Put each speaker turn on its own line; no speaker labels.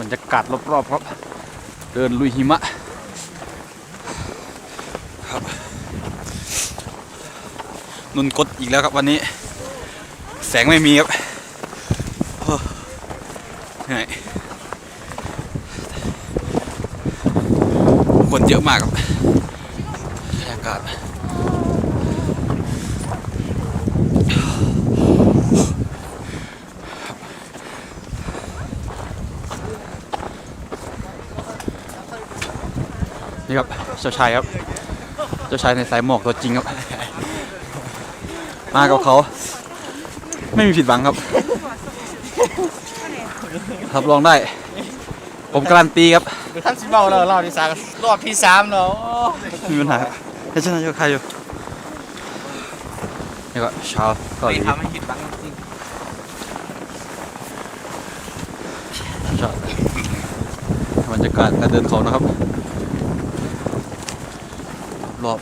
บรรยากาศรอบๆครับ เดินลุยหิมะครับนุนกดอีกแล้วครับวันนี้ แสงไม่มีครับโอ้เหนื่อยคนเยอะมากครับบรรยากาศ นี่ครับเจ้าชายครับ เจ้าชายในสายหมอกตัวจริงครับ มากับเขา ไม่มีผิดหวังครับ รับรองได้ ผมการันตีครับ
ไปขั้นสิเมาแล้วรอบที่สามรอบที่สามแล้ว
ไม่มีปัญหาครับให้ชนะอยู่ใครอยู่นี่ก็เช้าเกาหลี
ทำให้ผิดหวังจริง
ใช่บรรยากาศการเดินเขานะครับ รอบ